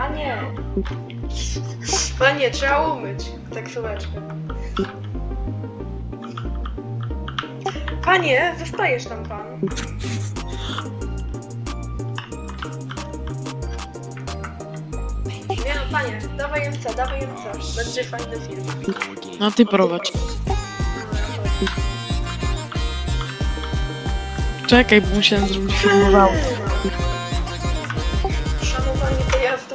Panie! Panie, trzeba umyć taksóweczkę. Panie, zostajesz tam pan. Nie no, panie, dawaj MC, dawaj MC. Będzie fajny film. No ty prowadź. Czekaj, bo musiałem zrobić filmowało. Szanowanie pojazdu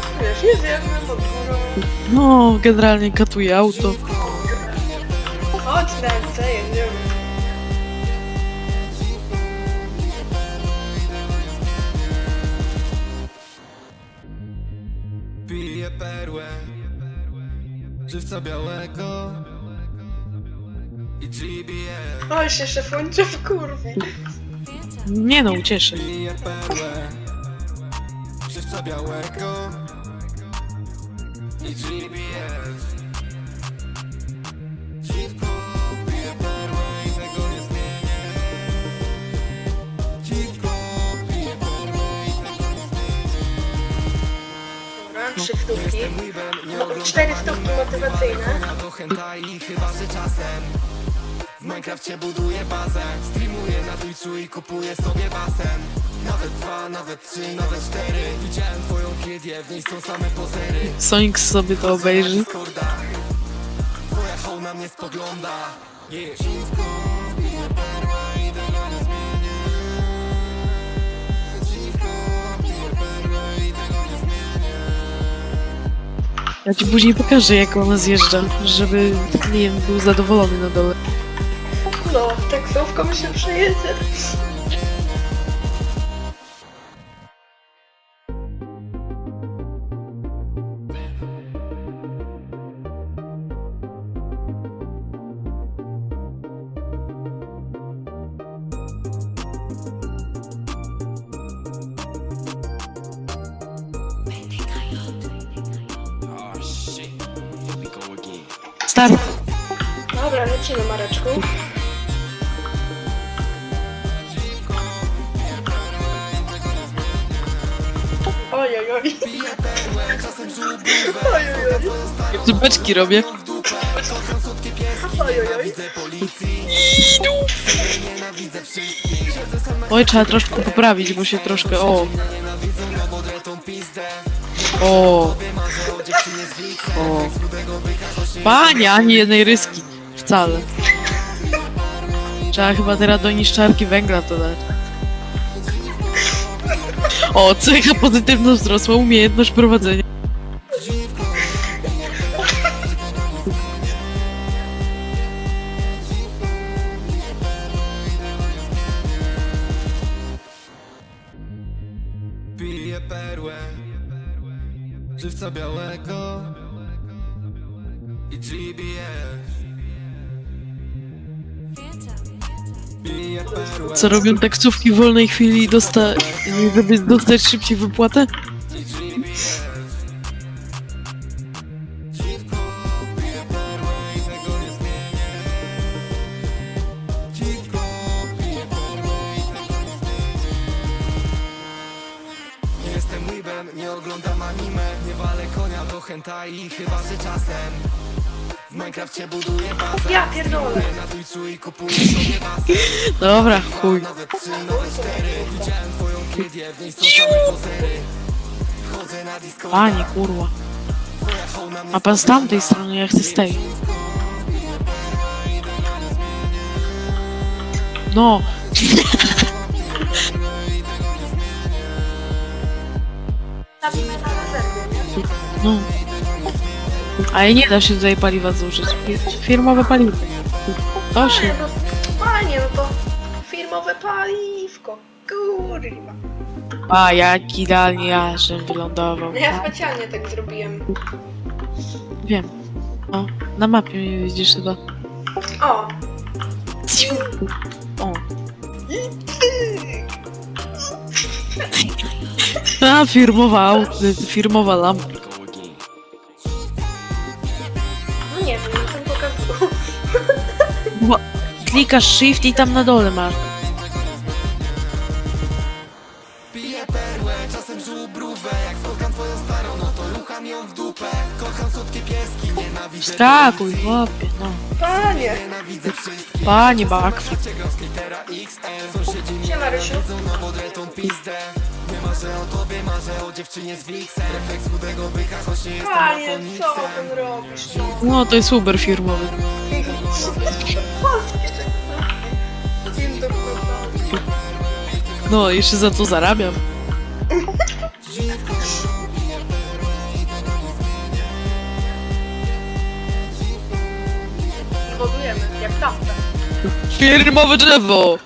Wiesz, jedziemy pod górą. No, generalnie katuję auto. Chodź na jedziemy. Piję perłę Żywca białego I GBS Oj, się szefuncie w kurwie. Nie no, ucieszę. Piję perłę Żywca białego I Dziwko perłę i tego nie zmienię. Dziwko piję perłę i tego nie Dobra, trzy stówki. Weebem, nie No, cztery stówki motywacyjne. Ja to hentai chyba, że czasem W Minecrafcie buduję bazę. Streamuję na Twitchu i kupuję sobie basen Nawet dwa, nawet trzy, nawet cztery Widziałem twoją kiedię, w niej są same pozery Sonic sobie to obejrzy. Discorda Twoja hoł na mnie spogląda yeah. Dziwko, piję perła i tego nie zmienię Dziwko, piję perła i tego nie zmienię Ja ci później pokażę, jak ona zjeżdża, żeby klient był zadowolony na dole. No, taksówką się przejedzie. Start! Dobra, lecimy Mareczku. Oj, oj, oj. Oj, oj, oj. Zupeczki robię. Oj, oj, oj. Oj, trzeba troszkę poprawić, bo się troszkę... O! O! O! Panie, ani jednej ryski. Wcale. Trzeba chyba teraz do niszczarki węgla to dać. O, cecha pozytywna wzrosła, umiejętność prowadzenia. Piję perłę Żywca białego I GBS Co robią taksówki w wolnej chwili, dosta... żeby dostać szybciej wypłatę? Anime Nie walę konia do hentai, chyba że czasem W Minecrafcie buduję bazę Ja pierdolę. Na Twitchu i kupuję sobie Dobra, chuj. Nawet trzy, nawet cztery Widziałem twoją kiedię, w niej są same pozery Wchodzę na Discorda Panie, kurwa. A pan z tamtej strony, ja chcę z tej. No. Stawimy na rezerwie, nie? No. Ale nie da się tutaj paliwa zużyć. Firmowe paliwo. To się. no, panie, no to firmowe paliwko. Kurwa. A, jak idealnie ja, żem wylądował. No ja specjalnie tak zrobiłem. Wiem. O, na mapie mnie widzisz chyba. O! O. A, firmowa, aut- firmowa again. No nie wiem, mi to pokazał. Ła- Klikasz shift i tam na dole masz. Piję perłę, Panie! Panie backflip. Siema, Rysiu. wiedzą, no bo tą pizdę Nie marzę o tobie, marzę o dziewczynie z Wixem Refleks chudego byka, choć nie jestem Panie, co ty robisz? No. No, to jest Uber firmowy. Dobry. No, jeszcze za to zarabiam. Wodujemy, jak kawkę. Firmowe drzewo!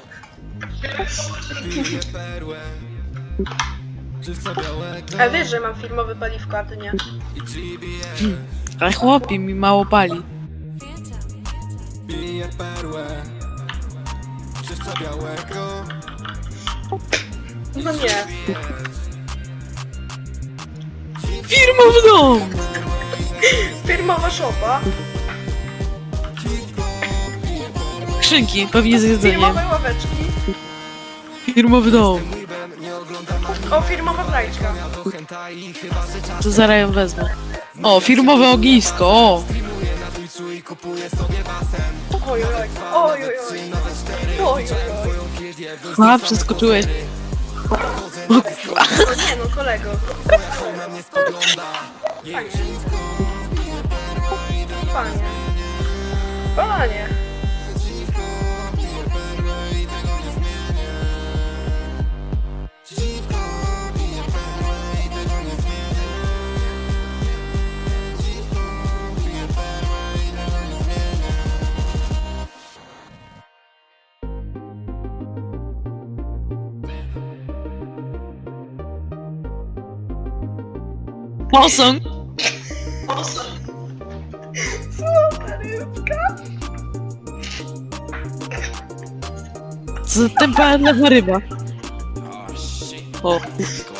A wiesz, że mam firmowe paliwko, a ty nie. Ale chłopie, mi mało pali. Perłę Żywca białego No nie. Firmowy dom! Firmowa szopa. Skrzynki, pewnie z jedzeniem. Firmowe ławeczki. Firmowy dom. O, firmowa. Ja to zaraz ją wezmę. O, firmowe ognisko, o! Streamuję na Twitchu i kupuję sobie basen Oj, oj, oj. Oj, oj, oj. Oj, oj, Widziałem oj. twoją gildię, w A, przeskoczyłeś. No nie no, kolego. Panie. Panie. Panie. Awesome. Awesome. Co ten pan na ryba? O, oh, shit.